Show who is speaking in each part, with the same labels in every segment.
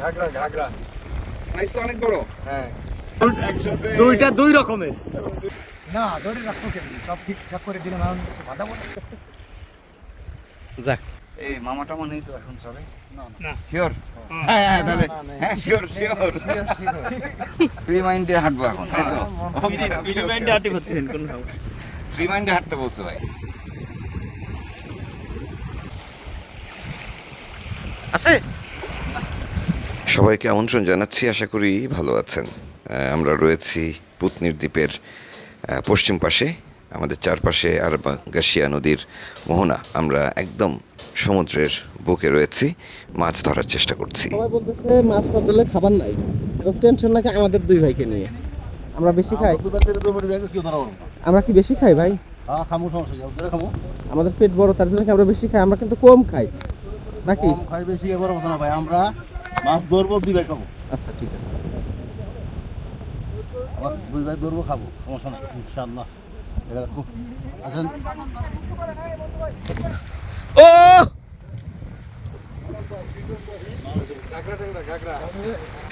Speaker 1: ঘাগরা ঘাগরা।
Speaker 2: Size তো অনেক বড়।
Speaker 1: হ্যাঁ।
Speaker 3: দুইটা দুই রকমের।
Speaker 1: না ধরে রাখো কেন সব ঠিকঠাক করে দিলে না বাধা বলে।
Speaker 3: যাক।
Speaker 2: এই মামা টামা নেই তো এখন সবে?
Speaker 3: না।
Speaker 2: শিওর হ্যাঁ হ্যাঁ তাহলে।
Speaker 1: না, না,
Speaker 2: হ্যাঁ শিওর শিওর ফ্রি মাইন্ডে হাঁটবো এখন তাই তো? ফ্রি মাইন্ডে হাঁটতে বলছো ভাই।
Speaker 3: আছে?
Speaker 4: সবাইকে আমন্ত্রণ জানাচ্ছি আশা করি ভালো আছেন। আমরা রয়েছি পুতনির দ্বীপের পশ্চিম পাশে আমাদের চারপাশে আর গাশিয়া নদীর মোহনা। আমরা একদম সমুদ্রের বুকে রয়েছি মাছ ধরার চেষ্টা করছি।
Speaker 3: সবাই বলতেছে মাছ না ধরলে খাবার নাই। এবং টেনশন নাকি আমাদের দুই ভাইকে নিয়ে। আমরা বেশি খাই। আমরা কি বেশি খাই ভাই?
Speaker 1: হ্যাঁ খামু সমস্যা যাও ধরে খামু।
Speaker 3: আমাদের পেট বড় তার জন্য কি আমরা বেশি খাই? আমরা কিন্তু কম খাই। নাকি?
Speaker 1: খাই বেশি না ভাই। আমরা মাছ ধরবো দুই ভাই খাব।
Speaker 3: আচ্ছা ঠিক আছে।
Speaker 1: আবার দুই ভাই ধরবো খাব সমস্যা না ইনশাআল্লাহ। এটা খুব আসেন
Speaker 3: ও!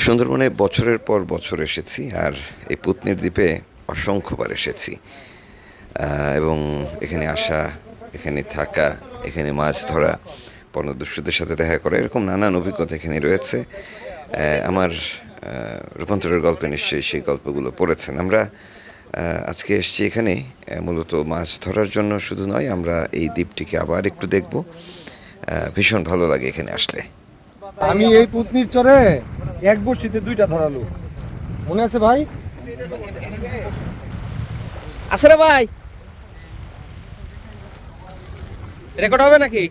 Speaker 4: সুন্দরবনে বছরের পর বছর এসেছি আর এই পুতনির দ্বীপে অসংখ্যবার এসেছি। এবং এখানে আসা এখানে থাকা এখানে মাছ ধরা পর্ণদস্যুদের সাথে দেখা করা, এরকম নানান অভিজ্ঞতা এখানে রয়েছে। আমার রূপান্তরের গল্পে নিশ্চয়ই সেই গল্পগুলো পড়েছেন। আমরা আজকে এসেছি এখানে মূলত মাছ ধরার জন্য শুধু নয়, আমরা এই দ্বীপটিকে আবার একটু দেখব। ভীষণ ভালো লাগে এখানে আসলে।
Speaker 1: আমি এই পুতনির চরে এক বর্ষিতে দুইটা ধরালো মনে আছে ভাই?
Speaker 3: আছে ভাই। রেকর্ড হবে নাকি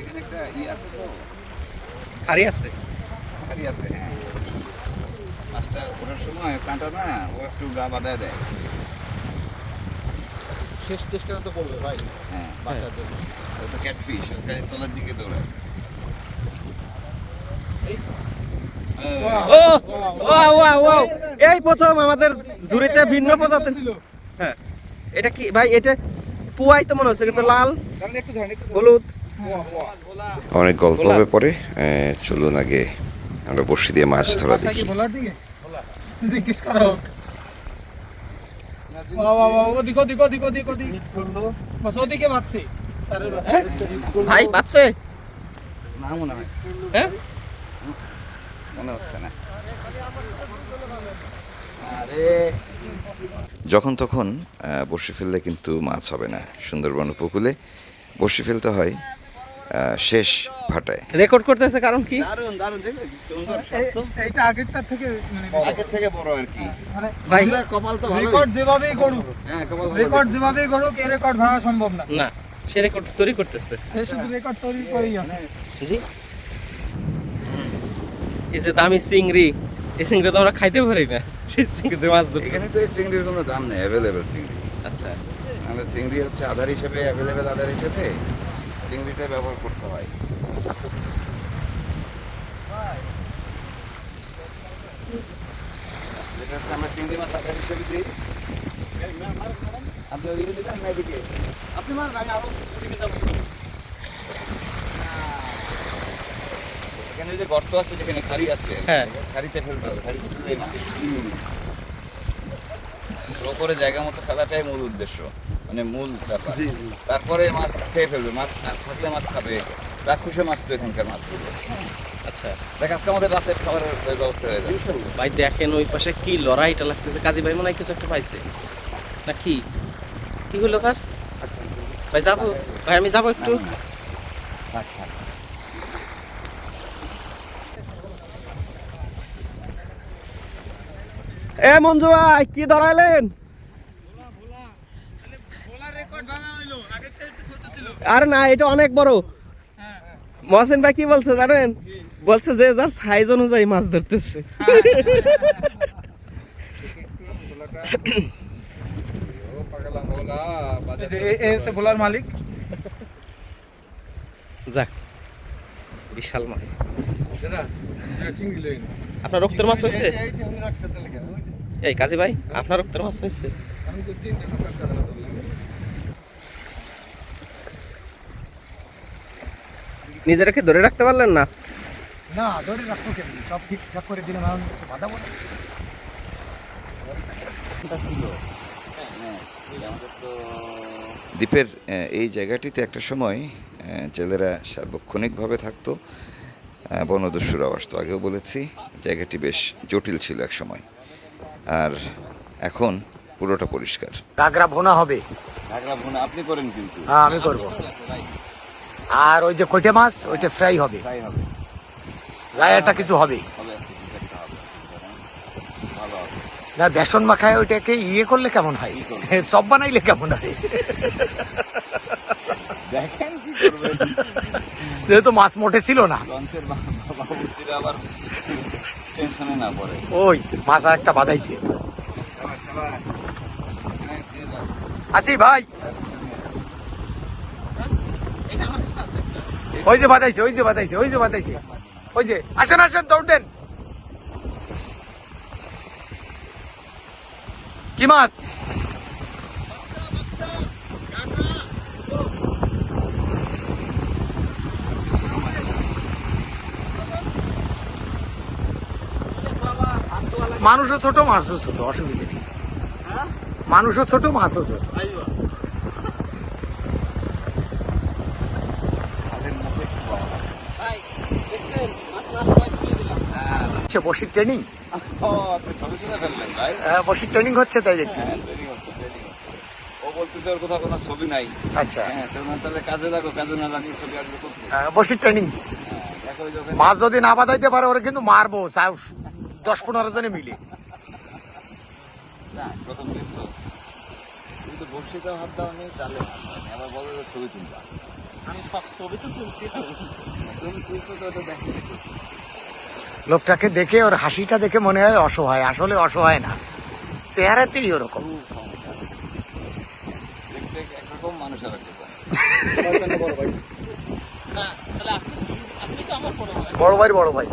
Speaker 2: এখানে একটা ই আছে তো
Speaker 3: হারি আছে।
Speaker 2: আছে হ্যাঁ। মাছটা ওঠার সময় কাঁটা না ও একটু গা বাঁধায় দেয়।
Speaker 1: শেষ চেষ্টা তো করবে ভাই।
Speaker 2: হ্যাঁ।
Speaker 1: বাঁচার জন্য।
Speaker 2: ওটা ক্যাটফিশ ওখানে তলার দিকে দৌড়ায়।
Speaker 3: এই প্রথম আমাদের ঝুড়িতে ভিন্ন প্রজাতির। হ্যাঁ। এটা কি ভাই এটা পুয়াই তো মনে হচ্ছে কিন্তু লাল হলুদ।
Speaker 4: অনেক গল্প হবে পরে। চলুন আগে আমরা বড়শি দিয়ে মাছ ধরা দেখি।
Speaker 1: বাঁচছে।
Speaker 2: না মনে হয়।
Speaker 3: হ্যাঁ?
Speaker 2: মনে হচ্ছে না। আরে।
Speaker 4: যখন তখন বড়শি ফেললে কিন্তু মাছ হবে না। সুন্দরবন উপকূলে বড়শি ফেলতে হয়। শেষ ভাটায়।
Speaker 3: রেকর্ড করতেছে কারণ কি?
Speaker 2: দারুণ দারুণ সুন্দর স্বাস্থ্য।
Speaker 1: এইটা আগেরটা থেকে মানে
Speaker 2: আগের থেকে বড় আর কি।
Speaker 1: মানে
Speaker 3: ভাই
Speaker 2: কপাল তো ভালো
Speaker 1: রেকর্ড যেভাবেই করুক
Speaker 2: হ্যাঁ কপাল
Speaker 1: রেকর্ড যেভাবেই করুক এই রেকর্ড ভাঙা সম্ভব না।
Speaker 3: না সে রেকর্ড তৈরি করতেছে।
Speaker 1: সে শুধু রেকর্ড তৈরি করেই আছে।
Speaker 3: জি। এই যে দামি চিংড়ি এই চিংড়ি তো আমরা খাইতে পারি না। সেই চিংড়িতে মাছ ধরতে।
Speaker 2: এখানে তো এই চিংড়ির কোনো দাম নেই অ্যাভেলেবেল চিংড়ি।
Speaker 3: আচ্ছা।
Speaker 2: আমরা চিংড়ি হচ্ছে আধার হিসেবে অ্যাভেলেবেল আধার হিসেবে। চিংড়িটা ব্যবহার করতে হয়। যেটা হচ্ছে আমরা চিংড়ি মাছ হিসেবে দিই। আপনি ওইদিকে দিচ্ছেন না এদিকে? আপনি মার আমি আরও ওদিকে যাব। এখানে যে গর্ত আছে যেখানে খাড়ি আছে
Speaker 3: হ্যাঁ।
Speaker 2: খাড়িতে ফেলতে হবে খাড়িতে ফেলতেই স্লো করে জায়গা মতো ফেলাটাই মূল উদ্দেশ্য। মানে মূল ব্যাপার। তারপরে মাছ খেয়ে ফেলবে মাছ মাছ থাকলে মাছ খাবে। রাক্ষসে মাছ তো এখানকার মাছগুলো
Speaker 3: আচ্ছা।
Speaker 2: দেখ আজকে আমাদের রাতের খাবারের ব্যবস্থা হয়ে যাবে
Speaker 3: ভাই দেখেন ওই পাশে কি লড়াইটা লাগতেছে। কাজী ভাই মনে হয় কিছু একটা পাইছে। না কি? কি হলো তার? ভাই যাব। ভাই আমি যাব একটু।
Speaker 2: থাক।
Speaker 3: এ মঞ্জু ভাই কি ধরাইলেন? আরে না, এটা অনেক বড়। মহসিন ভাই কি বলছে জানেন? বলছে যে যার সাইজ অনুযায়ী মাছ ধরতেছে।
Speaker 1: ভোলার মালিক
Speaker 3: যাক, বিশাল মাছ। আপনার রক্তের মাছ হয়েছে?
Speaker 1: এই
Speaker 3: কাজী ভাই, আপনার রক্তের মাছ হয়েছে?
Speaker 1: আমি তো তিনটা চারটা
Speaker 3: নিজেরাকে ধরে রাখতে পারলেন না?
Speaker 1: না ধরে রাখব কেমনি? সব ঠিকঠাক করে দিলাম এখন বাধা বলে
Speaker 2: তো
Speaker 5: দ্বীপের এই জায়গাটিতে একটা সময় জেলেরা সার্বক্ষণিকভাবে থাকতো বনদস্যুরা আসতো। আগেও বলেছি জায়গাটি বেশ জটিল ছিল এক সময়। আর এখন পুরোটা পরিষ্কার।
Speaker 6: কাঁকড়া ভোনা হবে।
Speaker 2: ভুনা আপনি করেন কিন্তু।
Speaker 6: হ্যাঁ আমি করব। আর ওই যে কইটে মাছ ওইটা ফ্রাই হবে।
Speaker 2: হবে।
Speaker 6: গায়েটা কিছু হবে।
Speaker 2: হবে কিছু হবে।
Speaker 6: না বেসন মাখায় ওইটাকে ইয়ে করলে কেমন হয়? চপ বানাইলে কেমন হয়?
Speaker 2: দেখেন কি করবেন
Speaker 6: যেহেতু মাছ মোটে ছিল না।
Speaker 2: আবার টেনশনে না পড়ে।
Speaker 6: ওই মাছ আর একটা বাঁধাইছে আসি ভাই। ওই যে বাঁধাইছে ওই যে বাঁধাইছে ওই যে বাঁধাইছে। ওই যে আসেন আসেন দৌড় দেন কি মাছ? মানুষও ছোট মাছও ছোট অসুবিধা নেই। মানুষও ছোট মাছও ছোট। হচ্ছে বসির ট্রেনিং
Speaker 2: ও আপনি ছবি তুলে ফেললেন ভাই।
Speaker 6: বসির ট্রেনিং হচ্ছে তাই দেখতেছি
Speaker 2: হ্যাঁ ট্রেনিং হচ্ছে ট্রেনিং ও বলতেছে ওর কোথাও কোনো ছবি নাই।
Speaker 6: আচ্ছা।
Speaker 2: হ্যাঁ তোমরা তাহলে কাজে লাগো কাজে না লাগিয়ে ছবি আসবে
Speaker 6: বসির ট্রেনিং
Speaker 2: হ্যাঁ
Speaker 6: মাছ যদি না বাঁধাইতে পারে ওরা কিন্তু মারবো দশ পনেরো জনে মিলে।
Speaker 2: ছবি তুলবা। আমি সব ছবি তো তুলছি। তুমি তুলছো তো দেখি।
Speaker 6: লোকটাকে দেখে ওর হাসিটা দেখে মনে হয় অসহায়। আসলে অসহায় না। চেহারাতেই ওরকম। বড় ভাই বড় ভাই।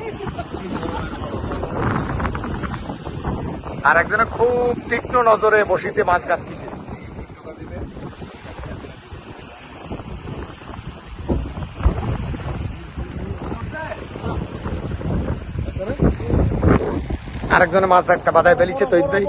Speaker 6: আর একজনে খুব তীক্ষ্ণ নজরে বসিতে মাছ কাটতেছে। আরেকজনে মাছ একটা বাধায় ফেলিছে তো ভাই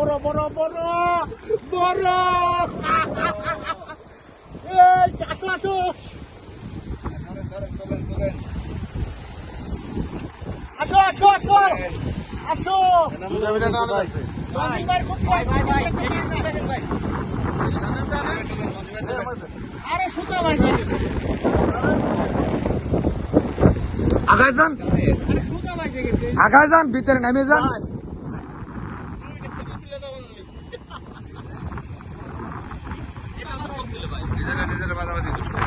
Speaker 6: আগায় যান আগায় যান ভিতরে নেমে যান
Speaker 2: নিজেরা নিজেরা মাঝামাঝি করছে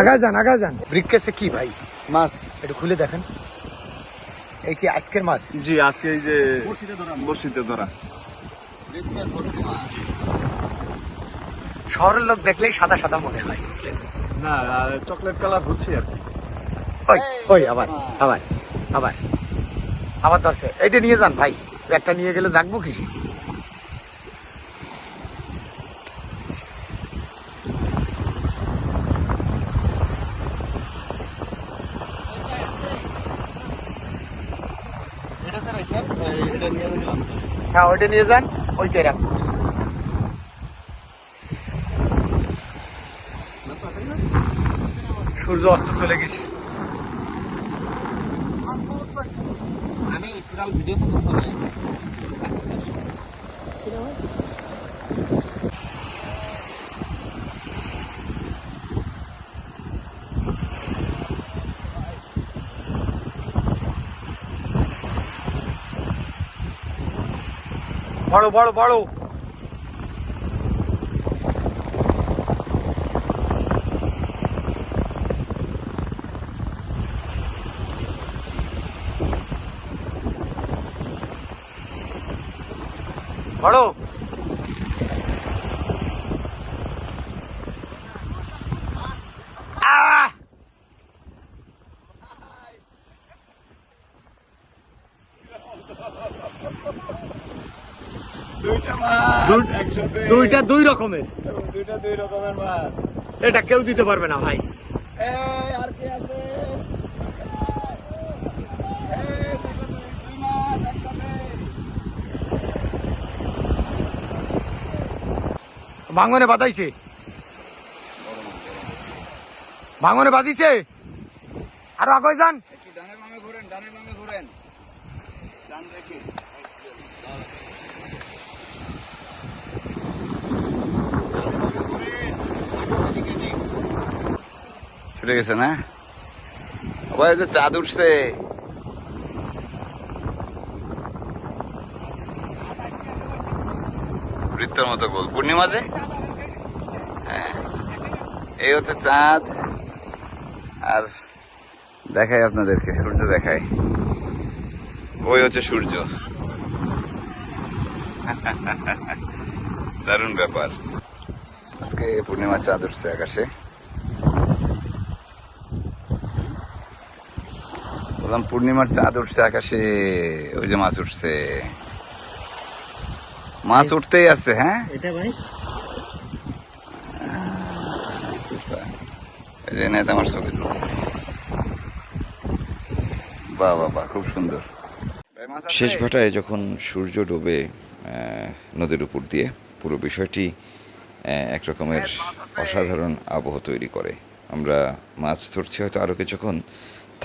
Speaker 6: আগায় যান আগায় যান। ব্রিককেসে কি ভাই?
Speaker 7: মাছ।
Speaker 6: একটু খুলে দেখেন। এই কি আজকের মাছ?
Speaker 7: জি আজকে এই যে বসিতে ধরা
Speaker 6: শহরের লোক দেখলেই সাদা সাদা মনে হয় বুঝলেন?
Speaker 7: না চকলেট কালার হচ্ছে আর কি।
Speaker 6: ওই ওই আবার আবার আবার। আবার ধরছে। এইটা নিয়ে যান ভাই। একটা নিয়ে গেলে রাখব কি? হ্যাঁ ওইটা নিয়ে যান ওইটাই রাখ সূর্য অস্ত চলে গেছে।
Speaker 2: আমি ভিডিও তো করতে পারি
Speaker 6: বড় বড় বড় বড় আহ! দুইটা দুই রকমের।
Speaker 1: দুইটা দুই রকমের মাছ।
Speaker 2: এটা কেউ দিতে পারবে না ভাই।
Speaker 1: আর কি আছে।
Speaker 2: ভাঙনে বাঁধাইছে। ভাঙনে বাঁধিছে? আরও আগে যান।
Speaker 4: ছুটে গেছে না? আবার যে চাঁদ উঠছে। বৃত্তর মতো গোল। পূর্ণিমাতে হ্যাঁ। এই হচ্ছে চাঁদ। আর দেখাই আপনাদেরকে, সূর্য দেখাই ওই হচ্ছে সূর্য। দারুণ ব্যাপার। আজকে পূর্ণিমা চাঁদ উঠছে আকাশে। বললাম পূর্ণিমার চাঁদ উঠছে আকাশে ওই যে মাছ উঠছে। মাছ উঠতেই আছে হ্যাঁ?
Speaker 2: এটা ভাই?
Speaker 4: সুপার। এই যে নেতা আমার ছবি তুলছে। বাহ বাহ বাহ খুব সুন্দর।
Speaker 8: শেষ ভাটায় যখন সূর্য ডোবে নদীর উপর দিয়ে পুরো বিষয়টি এক রকমের অসাধারণ আবহ তৈরি করে। আমরা মাছ ধরছি হয়তো আরও কিছুক্ষণ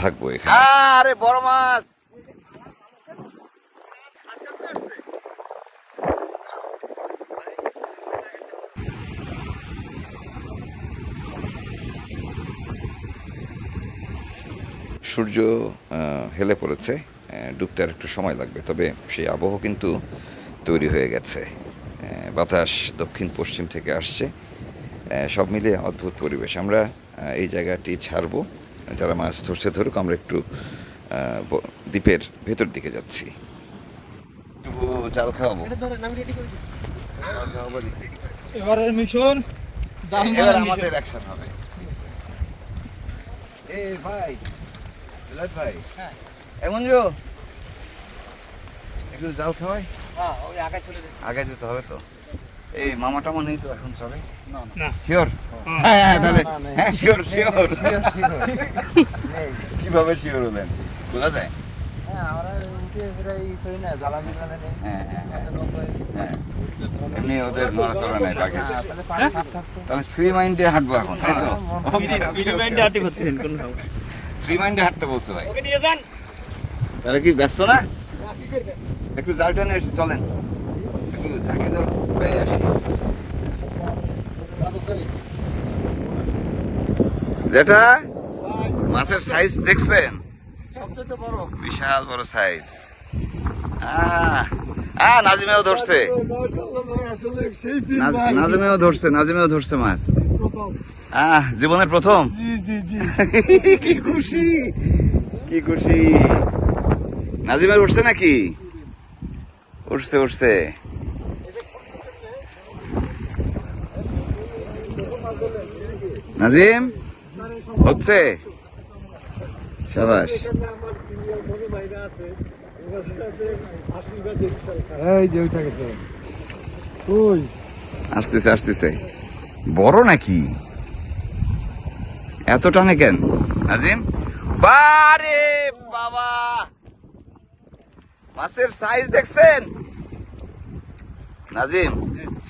Speaker 8: থাকব এখানে।
Speaker 4: আরে বড় মাছ!
Speaker 8: সূর্য হেলে পড়েছে। ডুবতে আর একটু সময় লাগবে তবে সেই আবহ কিন্তু তৈরি হয়ে গেছে। বাতাস দক্ষিণ পশ্চিম থেকে আসছে। সব মিলিয়ে অদ্ভুত পরিবেশ। আমরা এই জায়গাটি ছাড়বো। যারা মাছ ধরছে ধরুক আমরা একটু দ্বীপের ভেতর দিকে যাচ্ছি।
Speaker 4: একটু চাল খাওয়াবো।
Speaker 9: এবারে মিশন
Speaker 4: এবার আমাদের অ্যাকশন হবে। এ ভাই বিলাত ভাই হ্যাঁ। এমন একটু জাল খাওয়াই। আগে যেতে হবে তো। এই মামা টামা নেই তো এখন সবে
Speaker 9: না।
Speaker 4: শিওর হ্যাঁ। হ্যাঁ তাহলে। হ্যাঁ শিওর শিওর কীভাবে শিওর হলেন? বোঝা যায়? হ্যাঁ হ্যাঁ হ্যাঁ এমনি ওদের নড়াচড়া নেই বাকি তাহলে ফ্রি মাইন্ডে হাঁটবো এখন তাই তো? ফ্রি মাইন্ডে হাঁটতে বলছো ভাই। তাহলে কি ব্যস্ত না? একটু জাল টানে এসে চলেন। একটু ঝাঁকি আসি যেটা মাছের সাইজ দেখছেন? বিশাল বড় সাইজ আহ নাজিমেও ধরছে। নাজিমেও ধরছে নাজিমেও ধরছে মাছ। আহ জীবনের প্রথম? কি খুশি কি খুশি। নাজিমের উঠছে নাকি? উঠছে উঠছে। নাজিম হচ্ছে? সাবাস। আসতেছে আসতেছে। বড় নাকি? এত টানে কেন? নাজিম? বারে বাবা! মাছের সাইজ দেখছেন? নাজিম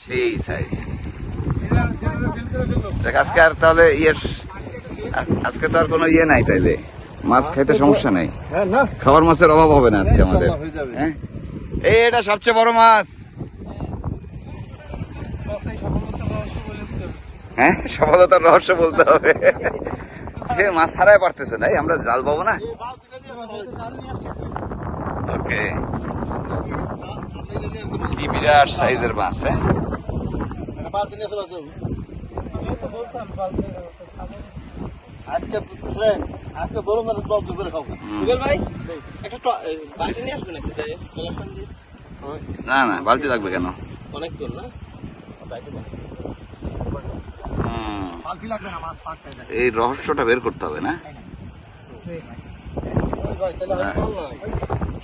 Speaker 4: সেই সাইজ আজকে আর তাহলে ইয়ের আজকে তো আর কোনো ইয়ে নাই তাইলে। মাছ খাইতে সমস্যা নাই।
Speaker 9: হ্যাঁ
Speaker 4: খাবার মাছের অভাব হবে না আজকে আমাদের।
Speaker 1: হয়ে
Speaker 4: এই এটা সবচেয়ে বড় মাছ। হ্যাঁ? সফলতার রহস্য বলতে হবে। মাছ ছাড়াই পারতেছে না আমরা জাল পাবো না? ওকে। কি বিরাট সাইজের মাছ হ্যাঁ?
Speaker 1: আজকে ফ্রেন্ড আজকে মানে দল করে খাব
Speaker 3: গুগল ভাই একটা বালতি নিয়ে আসবেন একটু
Speaker 4: না না বালতি লাগবে কেন?
Speaker 3: অনেক দূর না?
Speaker 4: হুম,
Speaker 2: বালতি লাগবে না
Speaker 4: এই রহস্যটা বের করতে হবে না?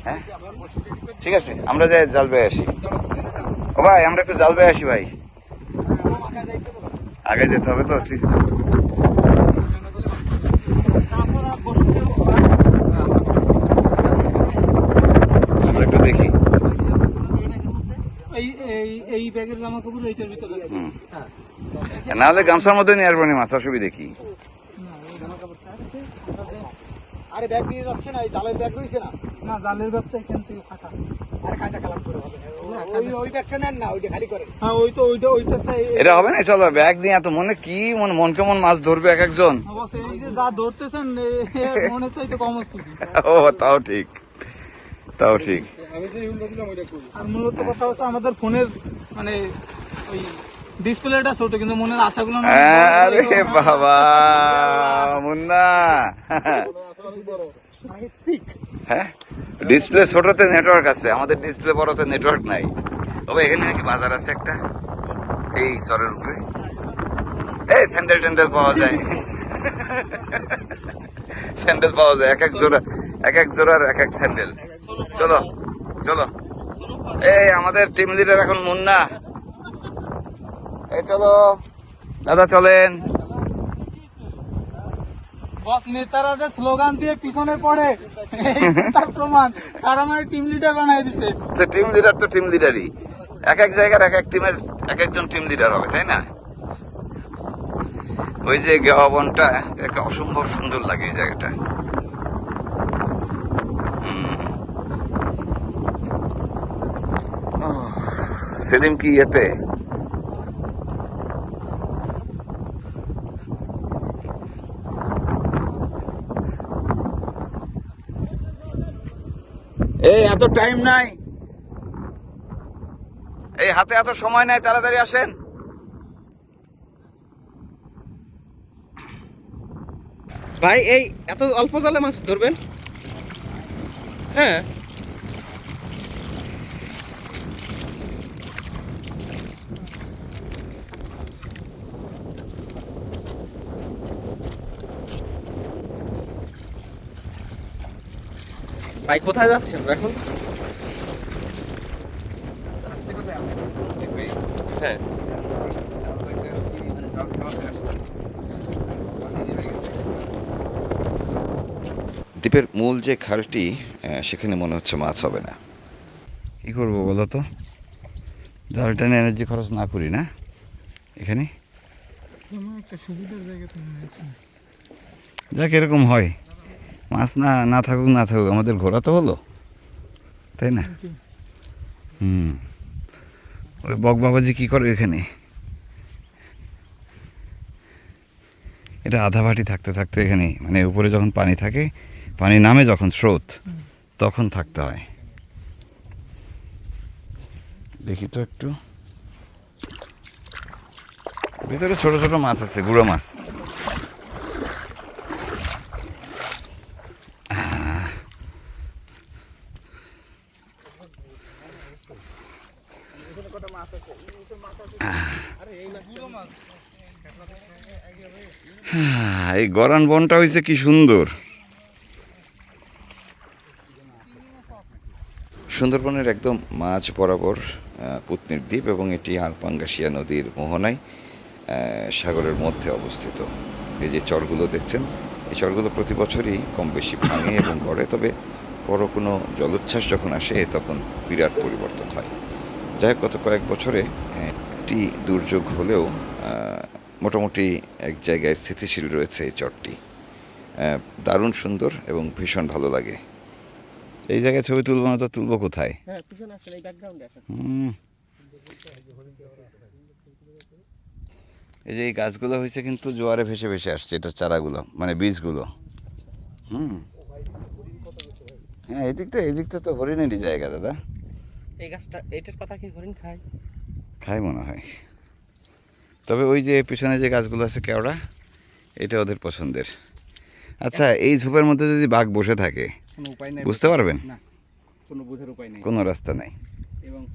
Speaker 4: হ্যাঁ। ঠিক আছে আমরা যাই জাল বেয়ে আসি। ও ভাই আমরা একটু জাল বেয়ে আসি ভাই। আগে যেতে হবে তো ঠিক আমরা একটু দেখি।
Speaker 9: এই এই এই ব্যাগের জামা কাপড় এইটার ভিতরে হ্যাঁ।
Speaker 4: নাহলে গামছার মধ্যে নিয়ে আসব নি মাছ অসুবিধে কি।
Speaker 7: আরে ব্যাগ নিয়ে যাচ্ছে না এই জালের ব্যাগ রয়েছে না?
Speaker 9: না জালের ব্যাগটা এখান থেকে ফাঁকা
Speaker 7: আরে কায়দা কালাম করে হবে। ওই ওই ব্যাগটা নেন না ওইটা খালি করে
Speaker 9: হ্যাঁ ওই তো ওইটা ওইটা
Speaker 4: এটা হবে না? চলো ব্যাগ নিয়ে এত মনে কি মন মন কেমন মাছ ধরবে এক একজন?
Speaker 9: অবশ্য এই যে যা ধরতেছেন এ- এ চাইতে কম হচ্ছে। কি।
Speaker 4: ও তাও ঠিক। তাও ঠিক।
Speaker 9: আর মূলত কথা হচ্ছে আমাদের ফোনের মানে ওই ডিসপ্লেটা ছোট কিন্তু মনের আশাগুলো না
Speaker 4: আরে বাবা মুন্না। হ্যাঁ? ডিসপ্লে ছোটতে নেটওয়ার্ক আছে, আমাদের ডিসপ্লে বড়তে নেটওয়ার্ক নাই। তবে এখানে নাকি বাজার আছে একটা। এই সরের উপরে। এই স্যান্ডেল ট্যান্ডেল পাওয়া যায়। স্যান্ডেল পাওয়া যায়, এক এক জোড়া, এক এক জোড়ার এক এক স্যান্ডেল চলো চলো। এই আমাদের টিম লিডার এখন মুন্না। এই চলো। দাদা চলেন।
Speaker 9: বস নেতারা যে স্লোগান দিয়ে পিছনে পড়ে তার প্রমাণ। স্যার আমার টিম লিডার বানাই দিছে।
Speaker 4: তো টিম লিডার তো টিম লিডারই এক এক জায়গার এক এক টিমের এক একজন টিম লিডার হবে, তাই না? ওই যে গেওয়া একটা অসম্ভব সুন্দর লাগে এই জায়গাটা। সেলিম কি ইয়েতে? এই এত টাইম নাই। এই হাতে এত সময় নাই তাড়াতাড়ি আসেন।
Speaker 3: ভাই এই এত অল্প জালে মাছ ধরবেন? হ্যাঁ। ভাই কোথায় যাচ্ছেন এখন? হ্যাঁ।
Speaker 5: দ্বীপের মূল যে খালটি সেখানে মনে হচ্ছে মাছ হবে না।
Speaker 4: কি করব বলো তো? জল টেনে এনার্জি খরচ না করি না। এখানে?
Speaker 9: একটা সুবিধার জায়গা
Speaker 4: যাক এরকম হয়। মাছ না না থাকুক না থাকুক আমাদের ঘোরা তো হলো। তাই না? হুম। ওই বক বাবাজি কী করে এখানে? এটা আধা ভাটি থাকতে থাকতে এখানে মানে উপরে যখন পানি থাকে পানি নামে যখন স্রোত তখন থাকতে হয়। দেখি তো একটু। ভিতরে ছোট ছোট মাছ আছে গুঁড়ো মাছ হ্যাঁ, এই গরান বনটা হয়েছে কি সুন্দর।
Speaker 5: সুন্দরবনের একদম মাঝ বরাবর পুতনির দ্বীপ এবং এটি আলপাঙ্গাসিয়া নদীর মোহনায় সাগরের মধ্যে অবস্থিত। এই যে চরগুলো দেখছেন, এই চরগুলো প্রতি বছরই কম বেশি ভাঙে এবং গড়ে, তবে বড় কোনো জলোচ্ছ্বাস যখন আসে, তখন বিরাট পরিবর্তন হয়। যাই হোক, গত কয়েক বছরে একটি দুর্যোগ হলেও মোটামুটি এক জায়গায় স্থিতিশীল রয়েছে এই চটটি দারুণ সুন্দর এবং ভীষণ ভালো লাগে।
Speaker 4: এই জায়গায় ছবি তুলবো না তো তুলবো কোথায়?
Speaker 3: হ্যাঁ এই
Speaker 4: যে এই গাছগুলো হয়েছে কিন্তু জোয়ারে ভেসে ভেসে আসছে এটার চারাগুলো মানে বীজগুলো। হুম। হ্যাঁ এদিকটা এদিকটা তো হরিণেরই জায়গা দাদা।
Speaker 3: এই গাছটা এটার পাতা কি হরিণ খায়?
Speaker 4: খায় মনে হয়। তবে ওই যে পিছনে যে গাছগুলো আছে কেওড়া এটা ওদের পছন্দের। আচ্ছা এই ঝোপের মধ্যে যদি বাঘ বসে থাকে
Speaker 9: কোনো উপায় নাই
Speaker 4: বুঝতে পারবেন?
Speaker 9: কোনো বোঝার উপায় নেই।
Speaker 4: কোনো রাস্তা নাই।
Speaker 9: এবং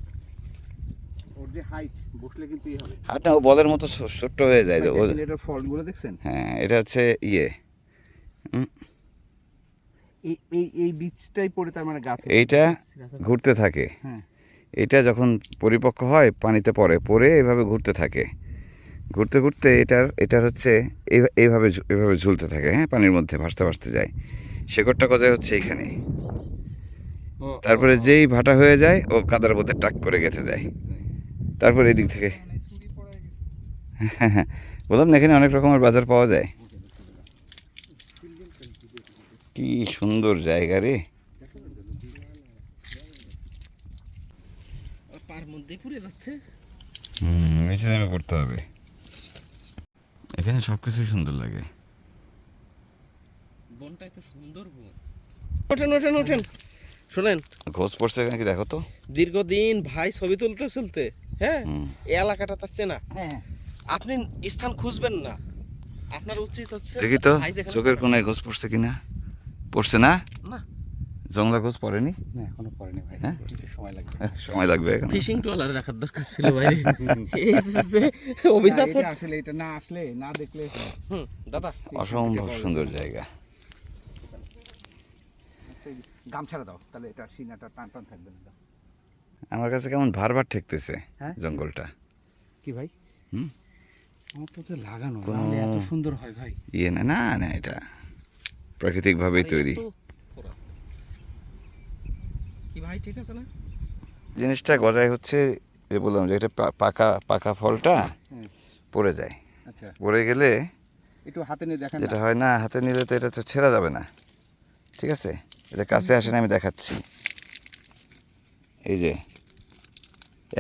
Speaker 9: ওর যে হাইট বসলে কিন্তু ই হবে।
Speaker 4: হাট ও বলের মতো ছোট্ট হয়ে যায় যে ও
Speaker 9: এটার ফলগুলো দেখছেন?
Speaker 4: হ্যাঁ এটা হচ্ছে ইয়ে।
Speaker 9: এই এই বীজটাই পড়ে তার মানে গাছ।
Speaker 4: এইটা ঘুরতে থাকে।
Speaker 9: হ্যাঁ।
Speaker 4: এটা যখন পরিপক্ক হয় পানিতে পড়ে পড়ে এভাবে ঘুরতে থাকে। ঘুরতে ঘুরতে এটার এটার হচ্ছে এই- এইভাবে এভাবে ঝুলতে থাকে হ্যাঁ? পানির মধ্যে ভাসতে ভাসতে যায়। শেকড়টা গজায় হচ্ছে এইখানে তারপরে যেই ভাটা হয়ে যায় ও কাদার মধ্যে টাক করে গেঁথে যায় তারপরে এদিক থেকে হ্যাঁ হ্যাঁ বললাম না এখানে অনেক রকমের বাজার পাওয়া যায়। কি সুন্দর জায়গা রে।
Speaker 3: পার মধ্যেই পুড়ে যাচ্ছে।
Speaker 4: হুম নিচে নেমে পড়তে হবে। এখানে সব কিছুই সুন্দর লাগে।
Speaker 3: বনটাই তো সুন্দর বন। ওঠেন ওঠেন ওঠেন। শোনেন।
Speaker 4: ঘোষ পড়ছে এখানে কি দেখো তো?
Speaker 3: দীর্ঘদিন ভাই ছবি তুলতে তুলতে হ্যাঁ? এই এলাকাটা তার চেনা।
Speaker 6: হ্যাঁ।
Speaker 3: আপনি স্থান খুঁজবেন না। আপনার উচিত হচ্ছে
Speaker 4: দেখি তো
Speaker 3: ভাই
Speaker 4: চোখের। কোনায় ঘোষ পড়ছে কিনা? পড়ছে না?
Speaker 3: না।
Speaker 4: জংলা ঘোষ পড়েনি?
Speaker 6: না এখনও পড়েনি ভাই।
Speaker 4: হ্যাঁ?
Speaker 6: সময় লাগবে।
Speaker 4: সময় লাগবে এখন।
Speaker 3: ফিশিং ট্রলার রাখার দরকার ছিল ভাই। অভিশাপ
Speaker 6: আসলে এটা না আসলে না দেখলে
Speaker 3: দাদা।
Speaker 4: অসম্ভব সুন্দর জায়গা।
Speaker 6: গামছাড়া দাও তাহলে এটা সিনাটা টান টান থাকবে না দাও।
Speaker 4: আমার কাছে কেমন ভার ভার ঠেকতেছে
Speaker 6: হ্যাঁ?
Speaker 4: জঙ্গলটা।
Speaker 6: কি ভাই?
Speaker 4: হুম?
Speaker 6: আমার তো লাগানো এত সুন্দর হয় ভাই।
Speaker 4: ইয়ে না না না এটা প্রাকৃতিকভাবেই তৈরি।
Speaker 3: কি ভাই ঠিক আছে না?
Speaker 4: জিনিসটা গজায় হচ্ছে যে বললাম যে এটা পাকা পাকা ফলটা পড়ে যায়।
Speaker 6: আচ্ছা।
Speaker 4: পড়ে গেলে
Speaker 6: একটু হাতে নিয়ে দেখেন
Speaker 4: যেটা হয় না হাতে নিলে তো এটা তো ছেঁড়া যাবে না। ঠিক আছে? এটা কাছে আসেন আমি দেখাচ্ছি। এই যে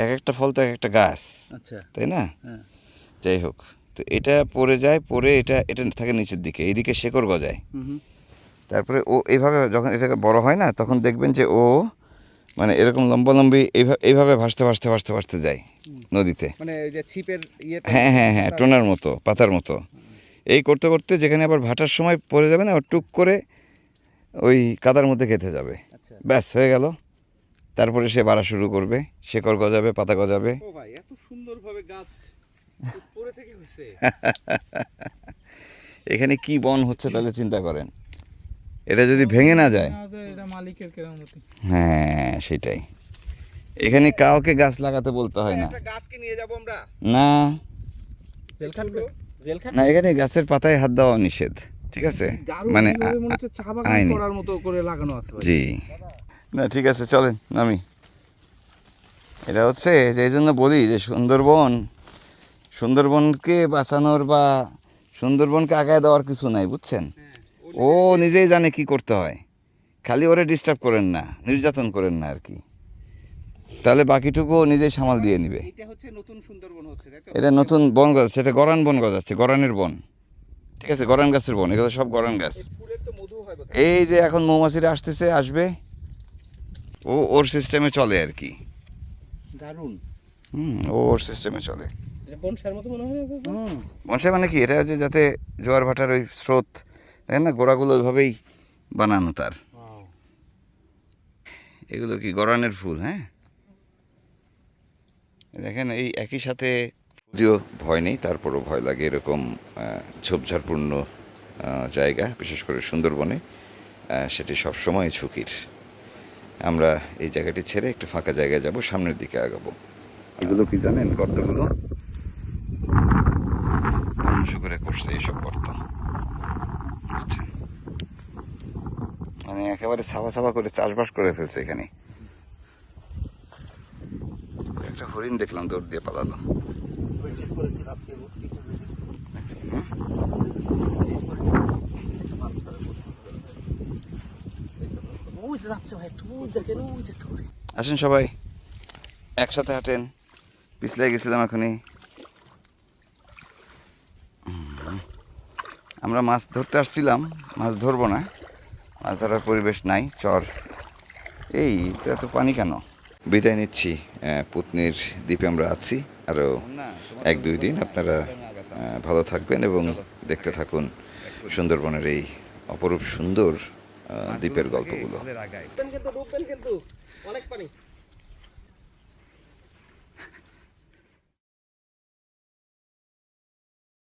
Speaker 4: এক একটা ফল তো এক একটা গাছ
Speaker 6: আচ্ছা।
Speaker 4: তাই না?
Speaker 6: হ্যাঁ।
Speaker 4: যাই হোক তো এটা পড়ে যায় পড়ে এটা এটা থাকে নিচের দিকে এইদিকে শেকড় গজায়। তারপরে ও এইভাবে যখন এটাকে বড় হয় না তখন দেখবেন যে ও মানে এরকম লম্বালম্বি এইভাবে এইভাবে ভাসতে ভাসতে ভাসতে ভাসতে যায় নদীতে।
Speaker 6: মানে যে ছিপের
Speaker 4: হ্যাঁ হ্যাঁ হ্যাঁ টোনার মতো পাতার মতো। এই করতে করতে যেখানে আবার ভাটার সময় পড়ে যাবে না টুক করে ওই কাদার মধ্যে গেঁথে যাবে।
Speaker 6: আচ্ছা।
Speaker 4: ব্যাস হয়ে গেল। তারপরে সে বাড়া শুরু করবে। শেকড় গজাবে পাতা গজাবে।
Speaker 3: এত সুন্দরভাবে গাছ থেকে
Speaker 4: এখানে কি বন হচ্ছে তাহলে চিন্তা করেন। এটা যদি ভেঙে না যায়?
Speaker 9: না যে এটা মালিকের কেরামতি।
Speaker 4: হ্যাঁ সেটাই। এখানে কাউকে গাছ লাগাতে বলতে হয় না।
Speaker 3: একটা গাছকে নিয়ে যাব আমরা।
Speaker 4: না। না এখানে গাছের পাতায় হাত দেওয়া নিষেধ ঠিক আছে? মানে আ-
Speaker 6: মনে হচ্ছে চা বাগান
Speaker 4: আইনি।
Speaker 6: করার মতো করে লাগানো আছে ভাই।
Speaker 4: জি। না ঠিক আছে চলেন নামি। এটা হচ্ছে যে এই জন্য বলি যে সুন্দরবন সুন্দরবনকে বাঁচানোর বা সুন্দরবনকে আগায় দেওয়ার কিছু নাই বুঝছেন? ও নিজেই জানে কি করতে হয়। খালি ওরে ডিস্টার্ব করেন না নির্যাতন করেন না আর কি। তাহলে বাকিটুকু নিজেই সামাল দিয়ে নিবে।
Speaker 6: এটা হচ্ছে নতুন
Speaker 4: বন গাছ সেটা গরান বন গাছ আছে গরানের বন। ঠিক আছে গরান গাছের বন এগুলো সব গরান গাছ। এই যে এখন মৌমাছিরা আসতেছে আসবে। ও ওর সিস্টেমে চলে আর কি।
Speaker 6: দারুণ।
Speaker 4: হুম ও ওর সিস্টেমে চলে। বনসাই মানে কি? এটা হচ্ছে যাতে জোয়ার ভাটার ওই স্রোত দেখেন না? গোড়াগুলো ওইভাবেই বানানো তার। এগুলো কি গরানের ফুল হ্যাঁ? দেখেন এই একই সাথে যদিও ভয় নেই তারপরও ভয় লাগে এরকম ঝোপঝাড়পূর্ণ জায়গা বিশেষ করে সুন্দরবনে সেটি সবসময় ঝুঁকির। আমরা এই জায়গাটি ছেড়ে একটু ফাঁকা জায়গায় যাব সামনের দিকে আগাবো। এগুলো কি জানেন গর্তগুলো? ধ্বংস করে করছে এইসব গর্ত। মানে একেবারে ছাপা ছাপা করে চাষবাস করে ফেলছে এখানে। একটা হরিণ দেখলাম দৌড় দিয়ে পালালো। আসেন সবাই, একসাথে হাঁটেন। পিছলে গেছিলাম এখনই। আমরা মাছ ধরতে আসছিলাম মাছ ধরবো না। মাছ ধরার পরিবেশ নাই চর। এই তো এত পানি কেন? বিদায় নিচ্ছি পুতনির দ্বীপে আমরা আছি। আরও এক দুই দিন আপনারা ভালো থাকবেন এবং দেখতে থাকুন সুন্দরবনের এই অপরূপ সুন্দর দ্বীপের গল্পগুলো।
Speaker 3: অনেক পানি।